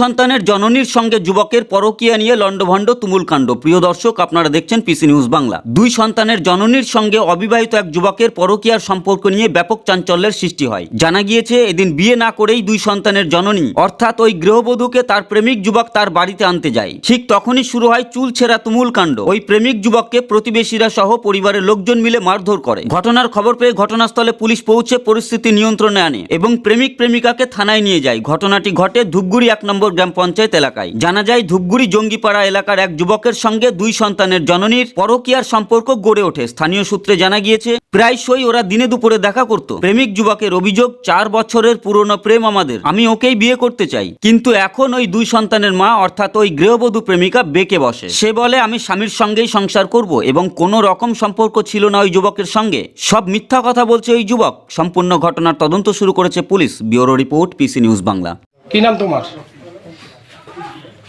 সন্তানের জননীর সঙ্গে যুবকের পরকীয়া নিয়ে লণ্ডভণ্ড তুমুল কাণ্ড। প্রিয় দর্শক, আপনারা দেখছেন পিসি নিউজ বাংলা। দুই সন্তানের জননীর সঙ্গে অবিবাহিত এক যুবকের পরকীয়ার সম্পর্ক নিয়ে ব্যাপক চাঞ্চল্যের সৃষ্টি হয়। জানা গিয়েছে, এদিন বিয়ে না করেই দুই সন্তানের জননী, অর্থাৎ ওই গৃহবধূকে তার প্রেমিক যুবক তার বাড়িতে আনতে যায়। ঠিক তখনই শুরু হয় চুল ছেঁড়া তুমুল কাণ্ড। ওই প্রেমিক যুবককে প্রতিবেশীরা সহ পরিবারের লোকজন মিলে মারধর করে। ঘটনার খবর পেয়ে ঘটনাস্থলে পুলিশ পৌঁছে পরিস্থিতি নিয়ন্ত্রণে আনে এবং প্রেমিক প্রেমিকাকে থানায় নিয়ে যায়। ঘটনাটি ঘটে ধূপগুড়ি এক নম্বর গ্রাম পঞ্চায়েত এলাকায়। জানা যায়, ধূপগুড়ি জঙ্গিপাড়া এলাকার এক যুবকের সঙ্গে দুই সন্তানের জননীর পরকীয়ার সম্পর্ক গড়ে ওঠে। স্থানীয় সূত্রে জানা গিয়েছে, প্রায়শই ওরা দিনে দুপুরে দেখা করত। প্রেমিক যুবকের অভিযোগ, চার বছরের পুরনো প্রেম আমাদের, আমি ওকেই বিয়ে করতে চাই। কিন্তু এখন ওই দুই সন্তানের মা, অর্থাৎ ওই গৃহবধূ প্রেমিকা, বেঁকে বসে। সে বলে, আমি স্বামীর সঙ্গেই সংসার করব এবং কোনো রকম সম্পর্ক ছিল না ওই যুবকের সঙ্গে। সব মিথ্যা কথা বলছে ওই যুবক। সম্পূর্ণ ঘটনার তদন্ত শুরু করেছে police. Bureau report, PC news Bangla. কি নাম তোমার?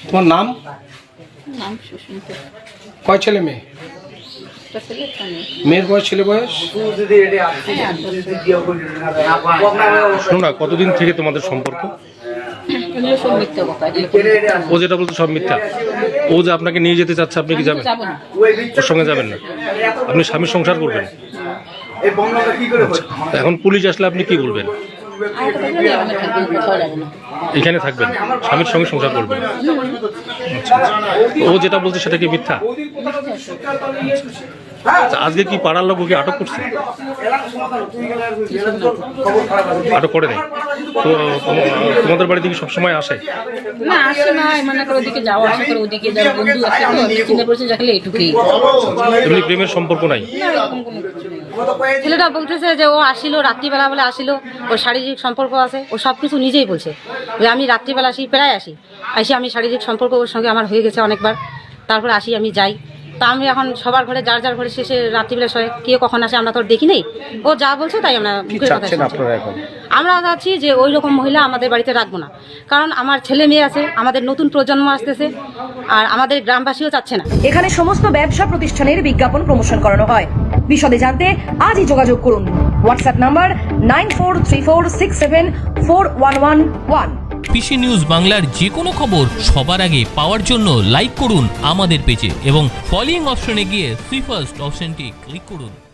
তোমার নাম? নাম সুস্মিতা। কয় ছেলে মেয়ে? মেয়ের বয়স ছেলে বয়স। শোনো কতদিন থেকে তোমাদের সম্পর্ক। ও যেটা বলছে সব মিথ্যা। ও যে আপনাকে নিয়ে যেতে চাচ্ছে আপনি কি যাবেন? ওর সঙ্গে যাবেন না। আপনি স্বামীর সংসার করবেন। এখন পুলিশ আসলে আপনি কি বলবেন? এখানে থাকবেন স্বামীর সঙ্গে সংসার করবেন। ও যেটা বলছে সেটা কি মিথ্যা আজকে কি পাড়ার লোক ওকে আটক করছে? আটক করে নেই? তো তোম- তোমাদের বাড়িতে কি সবসময় আসে? না আসে না মনে করো ওদিকে যাওয়া আসা করে ওদিকে যার বন্ধু আছে তো আমি চিন্তা করছি দেখলে এটুকুই। এমনি প্রেমের সম্পর্ক নেই? ছেলেটা বলতেছে যে ও আসিল রাত্রিবেলা বলে আসিল ওর শারীরিক সম্পর্ক আছে ও সব কিছু নিজেই বলছে। যে আমি রাত্রিবেলা আসি প্রায় আসি। আসি আমি শারীরিক সম্পর্ক ওর সঙ্গে আমার হয়ে গেছে অনেকবার। তারপরে আসি আমি যাই। তা আমি এখন সবার ঘরে যার যার ঘরে শেষে রাত্রিবেলা শোয় কে কখন আসে আমরা তো আর দেখি নেই। ও যা বলছে তাই আমরা মুখের কথা শুনছি। এখন? আমরা চাচ্ছি যে ওই রকম মহিলা আমাদের বাড়িতে রাখব না। কারণ আমার ছেলে মেয়ে আছে আমাদের নতুন প্রজন্ম আসতেছে আর আমাদের গ্রামবাসীও চাচ্ছে না। এখানে সমস্ত ব্যবসা প্রতিষ্ঠানের বিজ্ঞাপন প্রমোশন করানো হয়। বিশদে জানতে আজই যোগাযোগ করুন। WhatsApp number nine four three four six seven four one one one. PC news বাংলার যে কোনো খবর সবার আগে পাওয়ার জন্য লাইক করুন আমাদের পেজে এবং ফলোয়িং অপশনে গিয়ে সুইফার্স্ট ফার্স্ট অপশনটি ক্লিক করুন।